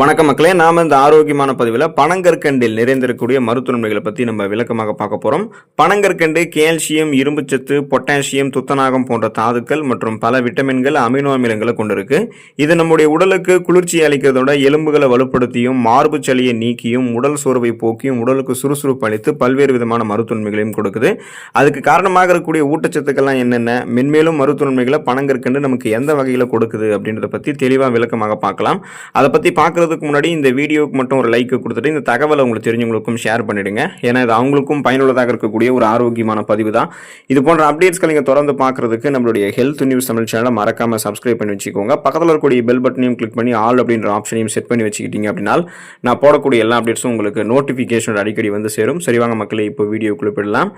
வணக்கம் மக்களே நாம் இந்த ஆரோக்கியமான பதிவில் பனங்கற்கண்டில் நிறைந்திருக்கக்கூடிய மருத்துவ நன்மைகளை பற்றி நம்ம விளக்கமாக பார்க்க போகிறோம் பனங்கற்கண்டு கால்சியம் இரும்புச்சத்து பொட்டாசியம் துத்தநாகம் போன்ற தாதுக்கள் மற்றும் பல விட்டமின்கள் அமினோ அமிலங்களை கொண்டிருக்கு. இது நம்முடைய உடலுக்கு குளிர்ச்சி அளிக்கிறதோட எலும்புகளை வலுப்படுத்தியும் மார்பு சளியை நீக்கியும் உடல் சோர்வை போக்கியும் உடலுக்கு சுறுசுறுப்பு அளித்து பல்வேறு விதமான மருத்துவ நன்மைகளையும் கொடுக்குது. அதுக்கு காரணமாக இருக்கக்கூடிய ஊட்டச்சத்துக்கள்லாம் என்னென்ன? மென்மேலும் மருத்துவ நன்மைகளை பனங்கற்கண்டு நமக்கு எந்த வகையில் கொடுக்குது அப்படின்றத பற்றி தெளிவாக விளக்கமாக பார்க்கலாம். அதை பற்றி பார்க்குறதுக்கு முன்னாடி இந்த வீடியோவுக்கு மட்டும் ஒரு லைக் கொடுத்துட்டு இந்த தகவலை உங்களுக்கு தெரிஞ்சவங்களுக்கும் ஷேர் பண்ணிடுங்க. ஏன்னா இது அவங்களுக்கும் பயனுள்ளதாக இருக்கக்கூடிய ஒரு ஆரோக்கியமான பதிவு தான். இது போன்ற அப்டேட்ஸ்களை நீங்கள் தொடர்ந்து பார்க்குறதுக்கு நம்மளுடைய ஹெல்த் நியூஸ் தமிழ் சேனலை மறக்காமல் சப்ஸ்கிரைப் பண்ணி வச்சுக்கோங்க. பக்கத்தில் இருக்கக்கூடிய பெல் பட்டனையும் கிளிக் பண்ணி ஆல் அப்படின்ற ஆப்ஷனையும் செட் பண்ணி வச்சுக்கிட்டீங்க அப்படின்னா நான் போடக்கூடிய எல்லா அப்டேட்ஸும் உங்களுக்கு நோட்டிஃபிகேஷன் அடிக்கடி வந்து சேரும். சரிவாங்க மக்களை இப்போ வீடியோக்குள்ளே போயிடலாம்.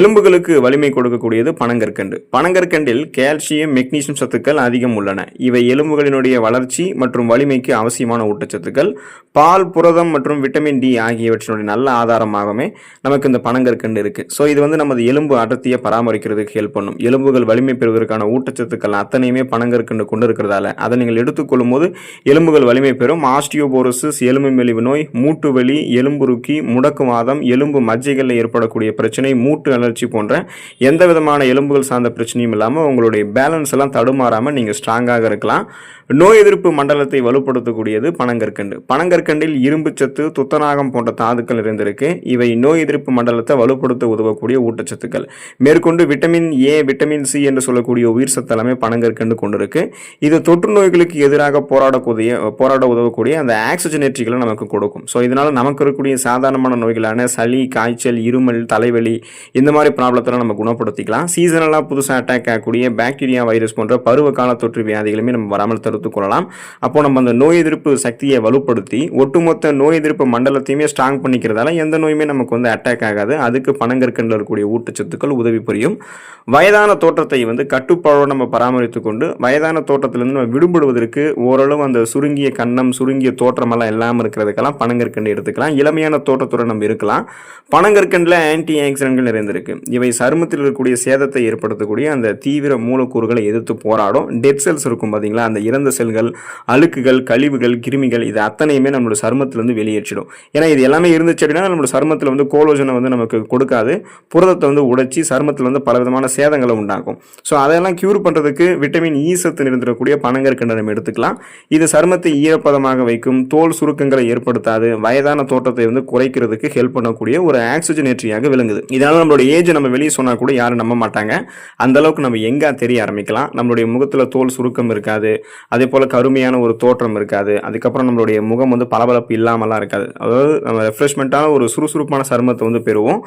எலும்புகளுக்கு வலிமை கொடுக்கக்கூடியது பனங்கற்கண்டு. பனங்கற்கண்டில் கால்சியம் மெக்னீசியம் சத்துக்கள் அதிகம் உள்ளன. இவை எலும்புகளினுடைய வளர்ச்சி மற்றும் வலிமைக்கு அவசியமான ஊட்டச்சத்துக்கள் பால் புரதம் மற்றும் விட்டமின் டி ஆகியவற்றினுடைய நல்ல ஆதாரமாகவே நமக்கு இந்த பனங்கற்கண்டு இருக்குது ஸோ இது வந்து நமது எலும்பு அடர்த்தியை பராமரிக்கிறதுக்கு ஹெல்ப் பண்ணும். எலும்புகள் வலிமை பெறுவதற்கான ஊட்டச்சத்துக்கள் அத்தனையுமே பனங்கற்கண்டு கொண்டு இருக்கிறதால அதை நீங்கள் எடுத்துக்கொள்ளும் போது எலும்புகள் வலிமை பெறும். ஆஸ்டியோபோரோசிஸ் எலும்பு மெலிவு நோய் மூட்டு வலி எலும்புருக்கி முடக்குவாதம் எலும்பு மஜ்ஜைகளில் ஏற்படக்கூடிய பிரச்சனை மூட்டு அலர்ச்சி போன்ற எந்த விதமான எலும்புகள் சார்ந்த பிரச்சனையும் இல்லாமல் உங்களுடைய பேலன்ஸ் எல்லாம் தடுமாறாமல் நீங்கள் ஸ்ட்ராங்காக இருக்கலாம். நோய் எதிர்ப்பு மண்டலத்தை வலுப்படுத்தக்கூடியது பனங்கற்கண்டு. பனங்கற்கண்டில் இரும்புச்சத்து துத்தநாகம் போன்ற தாதுக்கள் இருந்திருக்கு இவை நோய் எதிர்ப்பு மண்டலத்தை வலுப்படுத்த உதவக்கூடிய ஊட்டச்சத்துக்கள். மேற்கொண்டு விட்டமின் ஏ விட்டமின் சி என்று சொல்லக்கூடிய உயிர் சத்தலமே பனங்கற்கண்டு கொண்டிருக்கு. இது தொற்று நோய்களுக்கு எதிராக போராடக்கூடிய போராட உதவக்கூடிய அந்த ஆக்சிஜனேற்றிகளை நமக்கு கொடுக்கும். ஸோ இதனால் நமக்கு இருக்கக்கூடிய சாதாரணமான நோய்களான சளி காய்ச்சல் இருமல் தலைவலி இந்த மாதிரி ப்ராப்ளத்தெல்லாம் நம்ம குணப்படுத்திக்கலாம். சீசனலாக புதுசாக அட்டாக் ஆகக்கூடிய பாக்டீரியா வைரஸ் போன்ற பருவ கால தொற்று வியாதிகளுமே நம்ம வராமல் தடுத்து கொள்ளலாம் அப்போ நம்ம அந்த நோய் எதிர்ப்பு சக்தியை வலுப்படுத்தி ஒட்டுமொத்த நோய் எதிர்ப்பு மண்டலத்தையுமே ஸ்ட்ராங் பண்ணிக்கிறதால எந்த நோயுமே நமக்கு வந்து அட்டாக் ஆகாது. அதுக்கு பனங்கற்கண்டில் இருக்கக்கூடிய ஊட்டச்சத்துக்கள் உதவி புரியும். வயதான தோற்றத்தை வந்து கட்டுப்பாடோடு நம்ம பராமரித்து கொண்டு வயதான தோற்றத்திலிருந்து நம்ம விடுபடுவதற்கு ஓரளவு அந்த சுருங்கிய கன்னம் சுருங்கிய தோற்றமெல்லாம் இல்லாமல் இருக்கிறதுக்கெல்லாம் பனங்கற்கண்டு எடுத்துக்கலாம். இளமையான தோற்றத்துடன் நம்ம இருக்கலாம். பனங்கற்கண்டில் ஆன்டி ஆக்சிடென்ட்கள் நிறைந்திருக்கு. இவை சருமத்தில் இருக்கக்கூடிய சேதத்தை ஏற்படுத்தக்கூடிய அந்த தீவிர மூலக்கூறுகளை எதிர்த்து போராடும். டெட் செல்ஸ் இருக்கும் பார்த்தீங்களா அந்த இறந்த செல்கள் அழுக்குகள் கழிவுகள் கிருமிகள் இது அத்தனையுமே நம்மளோட சருமத்திலிருந்து வெளியேற்றிடும். ஏன்னா இது எல்லாமே இருந்துச்சு அப்படின்னா நம்மளோட சருமத்தில் வந்து கோலோஜனை வந்து நமக்கு கொடுக்காது. புரதத்தை வந்து உடைச்சி சருமத்தில் வந்து பல விதமான சேதங்களை உண்டாக்கும். ஸோ அதெல்லாம் க்யூர் பண்ணுறதுக்கு விட்டமின் ஈ e சத்து நிறைந்திருக்கக்கூடிய பனங்கற்கண்டை நம்ம எடுத்துக்கலாம். இது சருமத்தை ஈரப்பதமாக வைக்கும் தோல் சுருக்கங்களை ஏற்படுத்தாது வயதான தோட்டத்தை வந்து குறைக்கிறதுக்கு ஹெல்ப் பண்ணக்கூடிய ஒரு ஆக்சிஜனேற்றியாக விளங்குது. இதனால நம்மளோட ஏஜ் நம்ம வெளியே சொன்னால் கூட யாரும் நம்ப மாட்டாங்க. அந்த அளவுக்கு நம்ம எங்கே தெரிய ஆரம்பிக்கலாம். நம்மளுடைய முகத்தில் தோல் சுருக்கம் இருக்காது. அதே போல் கருமையான ஒரு தோற்றம் இருக்காது. அதுக்கப்புறம் நம்மளுடைய முகம் வந்து பளபளப்பு இல்லாமலாம் இருக்காது. அதாவது நம்ம ரெஃப்ரெஷ்மெண்ட்டான ஒரு சுறுசுறுப்பான சருமத்தை வந்து பெறுவோம்.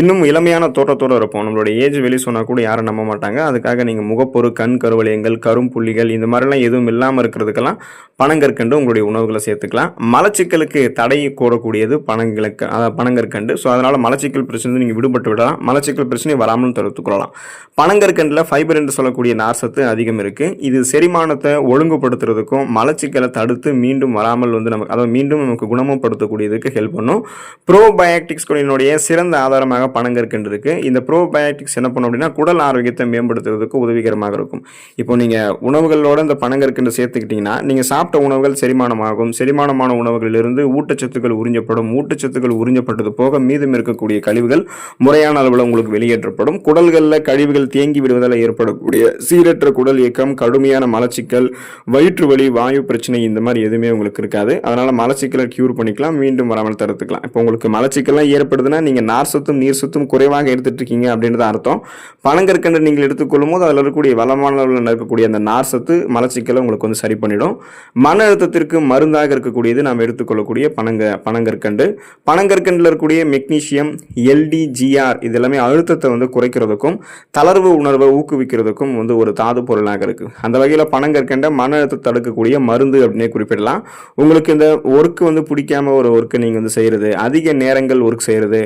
இன்னும் இளமையான தோற்றத்தோடு இருப்போம். நம்மளுடைய ஏஜ் வெளியே சொன்னால் கூட யாரும் நம்ப மாட்டாங்க. அதுக்காக நீங்கள் முகப்பொரு கண் கருவளையங்கள் கரும்புள்ளிகள் இந்த மாதிரிலாம் எதுவும் இல்லாமல் இருக்கிறதுக்கெல்லாம் பனங்கற்கண்டு உங்களுடைய உணவுகளை சேர்த்துக்கலாம். மலச்சிக்கலுக்கு தடை கூடக்கூடியது பனங்களுக்கு அதாவது பனங்கற்கண்டு. ஸோ அதனால் மலச்சிக்கல் பிரச்சனை நீங்கள் விடுபட்டு விடலாம். மலச்சிக்கல் பிரச்சனை வராமல் தடுத்துக்கொள்ளலாம் பனங்கற்கண்டில் ஃபைபர் என்று சொல்லக்கூடிய நார்சத்து அதிகம் இருக்குது இது செரிமானத்தை ஒழுங்கு ஒழுங்குபடுத்துறதுக்கும் மலச்சிக்கலை தடுத்து மீண்டும் வராமல் வந்து நமக்கு அதாவது மீண்டும் நமக்கு குணமப்படுத்தக்கூடியதுக்கு ஹெல்ப் பண்ணும். ப்ரோபயோட்டிக்ஸ்களினுடைய சிறந்த ஆதாரமாக பனங்கற்கண்டு இருக்குது இந்த ப்ரோபயாட்டிக்ஸ் என்ன பண்ணும் அப்படின்னா குடல் ஆரோக்கியத்தை மேம்படுத்துறதுக்கு உதவிகரமாக இருக்கும். இப்போ நீங்கள் உணவுகளோட இந்த பனங்கற்கண்டு சேர்த்துக்கிட்டிங்கன்னா நீங்கள் சாப்பிட்ட உணவுகள் செரிமானமாகும். செரிமானமான உணவுகளிலிருந்து ஊட்டச்சத்துக்கள் உறிஞ்சப்படும். ஊட்டச்சத்துக்கள் உறிஞ்சப்பட்டது போக மீதம் இருக்கக்கூடிய கழிவுகள் முறையான அளவில் உங்களுக்கு வெளியேற்றப்படும். குடல்களில் கழிவுகள் தேங்கி விடுவதால் ஏற்படக்கூடிய சீரற்ற குடல் இயக்கம் கடுமையான மலச்சிக்கல் வயிற்று வலி வாயு பிரச்சனை இந்த மாதிரி எதுவுமே உங்களுக்கு இருக்காது. அதனால மலச்சிக்கலை க்யூர் பண்ணிக்கலாம். மீண்டும் வராமல் தடுத்துக்கலாம் இப்போ உங்களுக்கு மலச்சிக்கல்லாம் ஏற்படுதுன்னா நீங்கள் நார் சத்தும் நீர் சத்தும் குறைவாக எடுத்துகிட்டு இருக்கீங்க அப்படின்றது அர்த்தம். பனங்கற்கண்டு நீங்கள் எடுத்துக்கொள்ளும் போது அதில் இருக்கக்கூடிய வளமான அளவில் இருக்கக்கூடிய அந்த நார் சத்து மலச்சிக்கலை உங்களுக்கு வந்து சரி பண்ணிடும். மன அழுத்தத்திற்கு மருந்தாக இருக்கக்கூடியது நாம் எடுத்துக்கொள்ளக்கூடிய பனங்க பனங்கற்கண்டு. பனங்கற்கண்டில் இருக்கக்கூடிய மெக்னீஷியம் எல்டிஜிஆர் இது எல்லாமே அழுத்தத்தை வந்து குறைக்கிறதுக்கும் தளர்வு உணர்வை ஊக்குவிக்கிறதுக்கும் வந்து ஒரு தாது பொருளாக இருக்குது அந்த வகையில் பனங்கற்கண்டை மன அழுத்தத்தை தடுக்கக்கூடிய மருந்து அப்படின்னே குறிப்பிடலாம். உங்களுக்கு இந்த ஒர்க் வந்து பிடிக்காம ஒரு ஒர்க்கை நீங்கள் வந்து செய்கிறது அதிக நேரங்கள் ஒர்க் செய்கிறது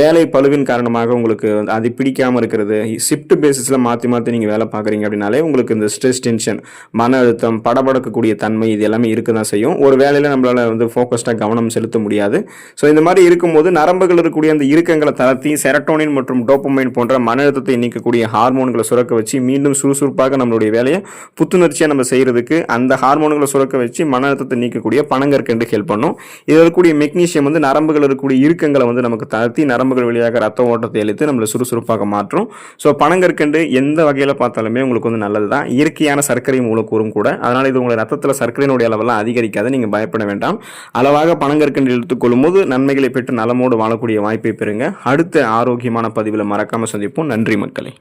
வேலை பழுவின் காரணமாக உங்களுக்கு வந்து அது பிடிக்காமல் இருக்கிறது ஷிஃப்ட் பேசிஸில் மாற்றி மாற்றி நீங்கள் வேலை பார்க்குறீங்க அப்படின்னாலே உங்களுக்கு இந்த ஸ்ட்ரெஸ் டென்ஷன் மன அழுத்தம் படபடக்கக்கூடிய தன்மை இது எல்லாமே இருக்க தான் செய்யும். ஒரு வேலையில் நம்மளால் வந்து ஃபோக்கஸ்டாக கவனம் செலுத்த முடியாது. ஸோ இந்த மாதிரி இருக்கும்போது நரம்புகள் இருக்கக்கூடிய அந்த இறுக்கங்களை தளர்த்தி செரட்டோனின் மற்றும் டோப்பமைன் போன்ற மன அழுத்தத்தை நீக்கக்கூடிய ஹார்மோன்களை சுரக்க வச்சு மீண்டும் சுறுசுறுப்பாக நம்மளுடைய வேலையை புத்துணர்ச்சியாக நம்ம செய்கிறதுக்கு இருக்குது அந்த ஹார்மோன்களை சுரக்க வச்சு மன அழுத்தத்தை நீக்கக்கூடிய பனங்கற்கண்டு ஹெல்ப் பண்ணும். இதில் இருக்கக்கூடிய மெக்னீஷியம் வந்து நரம்புகள் இருக்கக்கூடிய இறுக்கங்களை வந்து நமக்கு தளர்த்தி நரம்புகள் வழியாக ரத்த ஓட்டத்தை இழுத்து நம்மளை சுறுசுறுப்பாக மாற்றும். ஸோ பனங்கற்கண்டு எந்த வகையில் பார்த்தாலுமே உங்களுக்கு வந்து நல்லது தான் இயற்கையான சர்க்கரை மூலக்கூறும் கூட. அதனால் இது உங்களை ரத்தத்தில் சர்க்கரையினுடைய அளவெல்லாம் அதிகரிக்காத. நீங்கள் பயப்பட வேண்டாம். அளவாக பனங்கற்கண்டு எடுத்துக்கொள்ளும் போது நன்மைகளை பெற்று நலமோடு வாழக்கூடிய வாய்ப்பை பெறுங்க. அடுத்த ஆரோக்கியமான பதிவில் மறக்காமல் சந்திப்போம். நன்றி மக்களே.